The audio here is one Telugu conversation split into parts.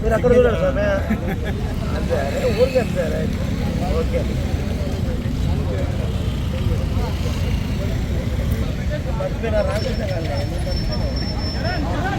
మీరు అక్కడ చూడండి సార్. అంతే. ఊరికి ఓకే. ఓకే మర్చిపోయినా రాకుండా మొబైల్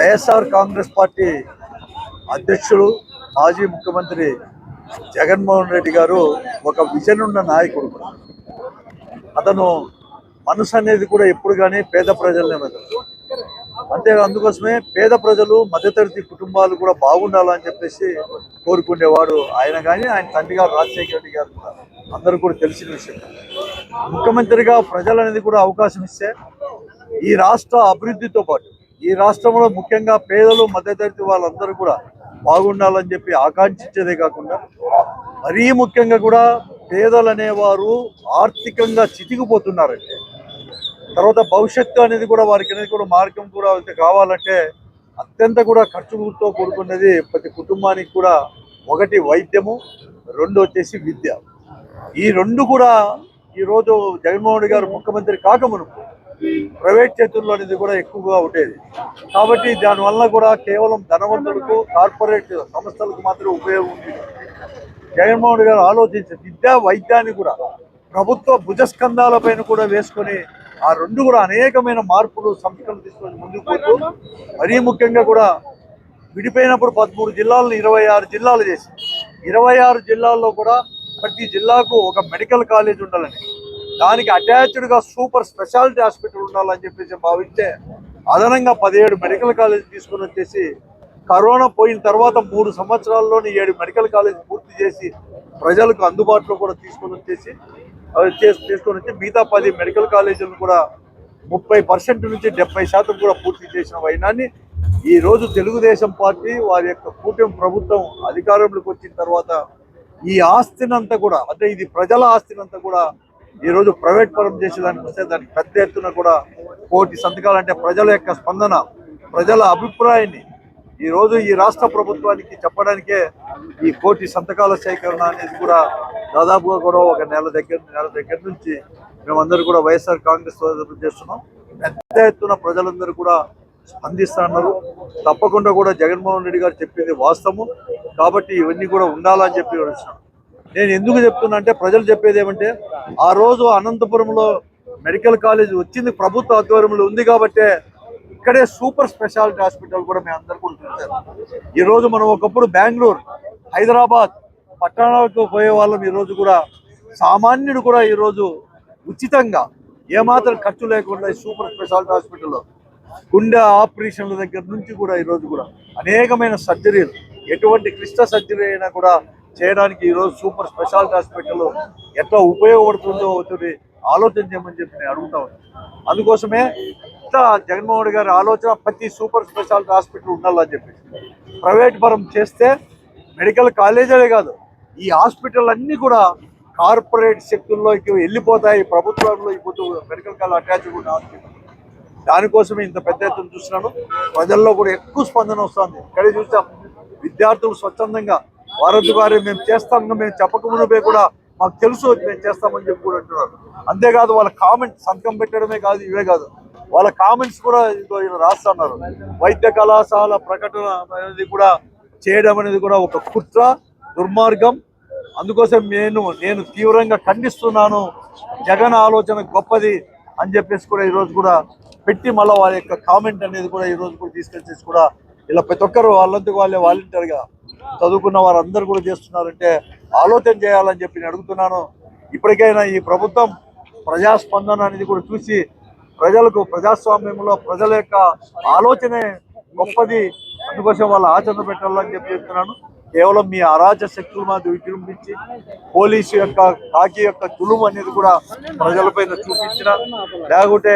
వైఎస్ఆర్ కాంగ్రెస్ పార్టీ అధ్యక్షుడు మాజీ ముఖ్యమంత్రి జగన్మోహన్ రెడ్డి గారు ఒక విజన్ ఉన్న నాయకుడు. అతను మనసు అనేది కూడా ఎప్పుడు కానీ పేద ప్రజలనే మెదడు. అంతే అందుకోసమే పేద ప్రజలు మధ్యతరగతి కుటుంబాలు కూడా బాగుండాలని చెప్పేసి కోరుకునేవాడు ఆయన కానీ ఆయన తండ్రి గారు రాజశేఖర రెడ్డి గారు కూడా. అందరూ కూడా తెలిసిన విషయం. ముఖ్యమంత్రిగా ప్రజలనేది కూడా అవకాశం ఇస్తే ఈ రాష్ట్ర అభివృద్ధితో పాటు ఈ రాష్ట్రంలో ముఖ్యంగా పేదలు మధ్యతరగతి వాళ్ళందరూ కూడా బాగుండాలని చెప్పి ఆకాంక్షించేదే కాకుండా మరీ ముఖ్యంగా కూడా పేదలు అనేవారు ఆర్థికంగా చితికిపోతున్నారంటే తర్వాత భవిష్యత్తు అనేది కూడా వారికి అనేది కూడా మార్గం కూడా కావాలంటే అత్యంత కూడా ఖర్చుతో కూడుకున్నది ప్రతి కుటుంబానికి కూడా ఒకటి వైద్యము రెండు వచ్చేసి విద్య. ఈ రెండు కూడా ఈరోజు జగన్మోహన్ రెడ్డి గారు ముఖ్యమంత్రి కాకమునుపు ప్రైవేట్ చేతుల్లో అనేది కూడా ఎక్కువగా ఉండేది. కాబట్టి దానివల్ల కూడా కేవలం ధనవంతులకు కార్పొరేట్ సంస్థలకు మాత్రమే ఉపయోగం ఉంది జగన్మోహన్ రెడ్డి గారు ఆలోచించి విద్యా వైద్యాన్ని కూడా ప్రభుత్వ భుజస్కంధాల పైన కూడా వేసుకొని ఆ రెండు కూడా అనేకమైన మార్పులు సంస్కరణలు తీసుకొని ముందుకు పోతూ మరీ ముఖ్యంగా కూడా విడిపోయినప్పుడు పదమూడు జిల్లాలను ఇరవై ఆరు జిల్లాలు చేసి ఇరవై ఆరు జిల్లాల్లో కూడా ప్రతి జిల్లాకు ఒక మెడికల్ కాలేజ్ ఉండాలని. దానికి అటాచ్డ్గా సూపర్ స్పెషాలిటీ హాస్పిటల్ ఉండాలని చెప్పేసి భావిస్తే అదనంగా పదిహేడు మెడికల్ కాలేజ్ తీసుకొని వచ్చేసి కరోనా పోయిన తర్వాత మూడు సంవత్సరాల్లోని ఏడు మెడికల్ కాలేజ్ పూర్తి చేసి ప్రజలకు అందుబాటులో కూడా తీసుకొని వచ్చేసి చేసి తీసుకొని వచ్చి మిగతా పది మెడికల్ కాలేజీలను కూడా ముప్పై పర్సెంట్ నుంచి డెబ్బై శాతం కూడా పూర్తి చేసిన వైనాన్ని ఈ రోజు తెలుగుదేశం పార్టీ వారి యొక్క కూటమి ప్రభుత్వం అధికారంలోకి వచ్చిన తర్వాత ఈ ఆస్తినంతా కూడా అంటే ఇది ప్రజల ఆస్తినంతా కూడా ఈ రోజు ప్రైవేట్ పరం చేసేదానికి వస్తే దానికి పెద్ద ఎత్తున కూడా కోటి సంతకాలు అంటే ప్రజల యొక్క స్పందన ప్రజల అభిప్రాయాన్ని ఈరోజు ఈ రాష్ట్ర ప్రభుత్వానికి చెప్పడానికే ఈ కోటి సంతకాల సేకరణ అనేది కూడా దాదాపుగా కూడా ఒక నెల దగ్గర నెల దగ్గర నుంచి మేమందరూ కూడా వైఎస్ఆర్ కాంగ్రెస్ చేస్తున్నాం. పెద్ద ఎత్తున ప్రజలందరూ కూడా స్పందిస్తున్నారు తప్పకుండా కూడా జగన్మోహన్ రెడ్డి గారు చెప్పింది వాస్తవం కాబట్టి ఇవన్నీ కూడా ఉండాలని చెప్పి నేను ఎందుకు చెప్తున్నా అంటే ప్రజలు చెప్పేది ఏమంటే ఆ రోజు అనంతపురంలో మెడికల్ కాలేజ్ వచ్చింది ప్రభుత్వ ఆధ్వర్యంలో ఉంది కాబట్టే ఇక్కడే సూపర్ స్పెషాలిటీ హాస్పిటల్ కూడా మేము అందరికీ ఉంటుంది. ఈరోజు ఈ రోజు మనం ఒకప్పుడు బెంగళూరు హైదరాబాద్ పట్టణాలకు పోయే వాళ్ళం ఈ రోజు కూడా. సామాన్యుడు కూడా ఈ రోజు ఉచితంగా ఏమాత్రం ఖర్చు లేకుండా ఈ సూపర్ స్పెషాలిటీ హాస్పిటల్లో గుండె ఆపరేషన్ల దగ్గర నుంచి కూడా ఈ రోజు కూడా అనేకమైన సర్జరీలు. ఎటువంటి క్లిష్ట సర్జరీ అయినా కూడా చేయడానికి ఈ రోజు సూపర్ స్పెషాలిటీ హాస్పిటల్ ఎట్లా ఉపయోగపడుతుందో ఒకటి ఆలోచన చేయమని చెప్పి నేను అడుగుతా అందుకోసమే ఇంత జగన్మోహన్ గారి ఆలోచన ప్రతి సూపర్ స్పెషాలిటీ హాస్పిటల్ ఉండాలని చెప్పేసి. ప్రైవేట్ పరం చేస్తే మెడికల్ కాలేజీలే కాదు ఈ హాస్పిటల్ అన్నీ కూడా కార్పొరేట్ శక్తుల్లోకి వెళ్ళిపోతాయి ప్రభుత్వంలో ఇప్పుడు మెడికల్ కాలేజ్ అటాచ్ కూడా దానికోసమే ఇంత పెద్ద ఎత్తున చూస్తున్నాను. ప్రజల్లో కూడా ఎక్కువ స్పందన వస్తుంది. ఇక్కడే చూసాం విద్యార్థులు స్వచ్ఛందంగా వారధి గారు మేము చేస్తాం మేము చెప్పకముందే కూడా మాకు తెలుసు మేము చేస్తామని చెప్పి కూడా అంటున్నారు. అంతేకాదు వాళ్ళ కామెంట్ సంతకం పెట్టడమే కాదు ఇవే కాదు. వాళ్ళ కామెంట్స్ కూడా ఇదిగో ఇలా రాస్తున్నారు వైద్య కళాశాల ప్రకటన అనేది కూడా చేయడం అనేది కూడా ఒక కుట్ర దుర్మార్గం. అందుకోసం నేను నేను తీవ్రంగా ఖండిస్తున్నాను. జగన్ ఆలోచన గొప్పది. అని చెప్పేసి కూడా ఈరోజు కూడా పెట్టి మళ్ళీ వాళ్ళ యొక్క కామెంట్ అనేది కూడా ఈరోజు కూడా తీసుకొచ్చేసి కూడా ఇలా ప్రతి ఒక్కరు వాళ్ళంతకు వాళ్ళే వాలంటీర్గా చదువుకున్న వారందరూ కూడా చేస్తున్నారంటే ఆలోచన చేయాలని చెప్పి నేను అడుగుతున్నాను. ఇప్పటికైనా ఈ ప్రభుత్వం ప్రజాస్పందన అనేది కూడా చూసి ప్రజలకు ప్రజాస్వామ్యంలో ప్రజల యొక్క ఆలోచనే గొప్పది. అందుకోసం వాళ్ళ ఆచరణ పెట్టాలని చెప్పి చెప్తున్నాను. కేవలం మీ అరాజ శక్తుల మీద విజృంభించి పోలీసు యొక్క కాకి యొక్క తులుము అనేది కూడా ప్రజలపైన చూపించిన. లేకుంటే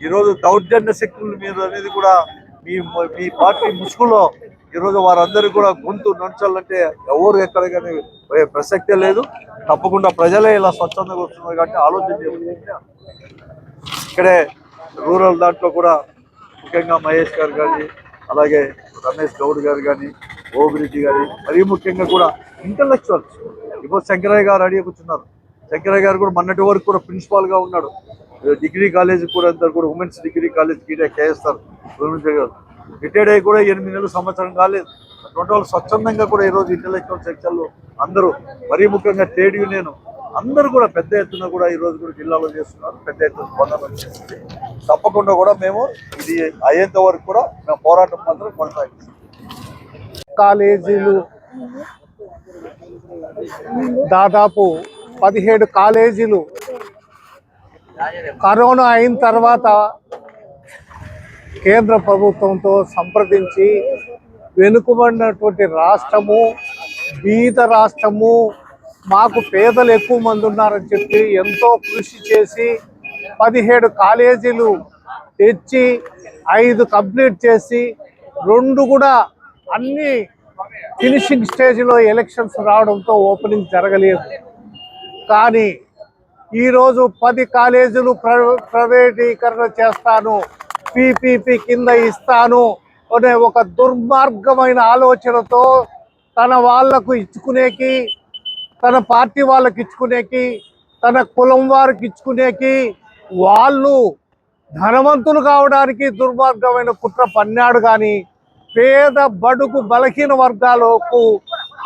ఈరోజు దౌర్జన్య శక్తుల మీద అనేది కూడా మీ మీ పార్టీ ముసుగులో ఈరోజు వారందరూ కూడా గొంతు నడచాలంటే ఎవరు ఎక్కడ కానీ ప్రసక్తే లేదు. తప్పకుండా ప్రజలే ఇలా స్వచ్ఛందంగా వస్తున్నారు కాబట్టి ఆలోచన ఇక్కడే రూరల్ దాంట్లో కూడా ముఖ్యంగా మహేష్ గారు కానీ అలాగే రమేష్ గౌడ్ గారు కానీ ఓబిరెడ్డి గారి మరీ ముఖ్యంగా కూడా ఇంటలెక్చువల్స్ ఇప్పుడు శంకరయ్య గారు అడిగి కూర్చున్నారు. శంకరయ్య గారు కూడా మొన్నటి వరకు కూడా ప్రిన్సిపాల్గా ఉన్నాడు. డిగ్రీ కాలేజ్ కూడా అందరు కూడా ఉమెన్స్ డిగ్రీ కాలేజ్ గీటే కేఎస్ఆర్ రిటైర్డ్ అయ్యి కూడా ఎనిమిది నెలలు సంవత్సరం కాలేదు. రెండు వాళ్ళు స్వచ్ఛందంగా కూడా ఈరోజు ఇంటలెక్చువల్ సెక్షన్లు అందరూ మరీ ముఖ్యంగా ట్రేడ్ యూనియన్ అందరూ కూడా పెద్ద ఎత్తున కూడా ఈ రోజు కూడా జిల్లాలో చేస్తున్నారు. పెద్ద ఎత్తున స్పందన వచ్చేసింది తప్పకుండా కూడా మేము ఇది అయ్యేంత వరకు కూడా మేము పోరాటం మాత్రం కొనసాగిస్తాం. కాలేజీలు. దాదాపు పదిహేడు కాలేజీలు. కరోనా అయిన తర్వాత కేంద్ర ప్రభుత్వంతో సంప్రదించి వెనుకబడినటువంటి రాష్ట్రము బీద రాష్ట్రము మాకు పేదలు ఎక్కువ మంది ఉన్నారని చెప్పి ఎంతో కృషి చేసి పదిహేడు కాలేజీలు తెచ్చి ఐదు కంప్లీట్ చేసి రెండు కూడా అన్ని ఫినిషింగ్ స్టేజ్లో ఎలక్షన్స్ రావడంతో ఓపెనింగ్ జరగలేదు. కానీ ఈరోజు పది కాలేజీలు ప్ర ప్రైవేటీకరణ చేస్తాను పీపీపీ కింద ఇస్తాను అనే ఒక దుర్మార్గమైన ఆలోచనతో తన వాళ్ళకు ఇచ్చుకునేకి తన పార్టీ వాళ్ళకి ఇచ్చుకునేకి తన కులం వారికి ఇచ్చుకునేకి వాళ్ళు ధనవంతులు కావడానికి దుర్మార్గమైన కుట్ర పన్నాడు కానీ పేద బడుగు బలహీన వర్గాలకు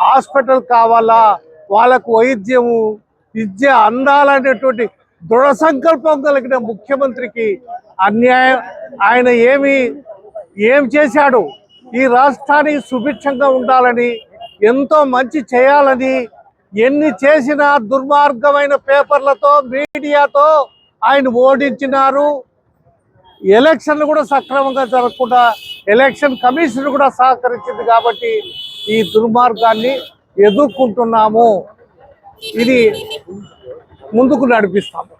హాస్పిటల్ కావాలా? వాళ్ళకు వైద్యము విద్య అందాలనేటువంటి దృఢ సంకల్పం కలిగిన ముఖ్యమంత్రికి అన్యాయం. ఆయన ఏమి ఏం చేశాడు? ఈ రాష్ట్రానికి సుభిక్షంగా ఉండాలని ఎంతో మంచి చేయాలని ఎన్ని చేసినా దుర్మార్గమైన పేపర్లతో మీడియాతో ఆయన ఓడించినారు. ఎలక్షన్లు కూడా సక్రమంగా జరగకుండా ఎలక్షన్ కమిషన్ కూడా సహకరించింది కాబట్టి ఈ దుర్మార్గాన్ని ఎదుర్కొంటున్నాము. ఇది ముందుకు నడిపిస్తాము.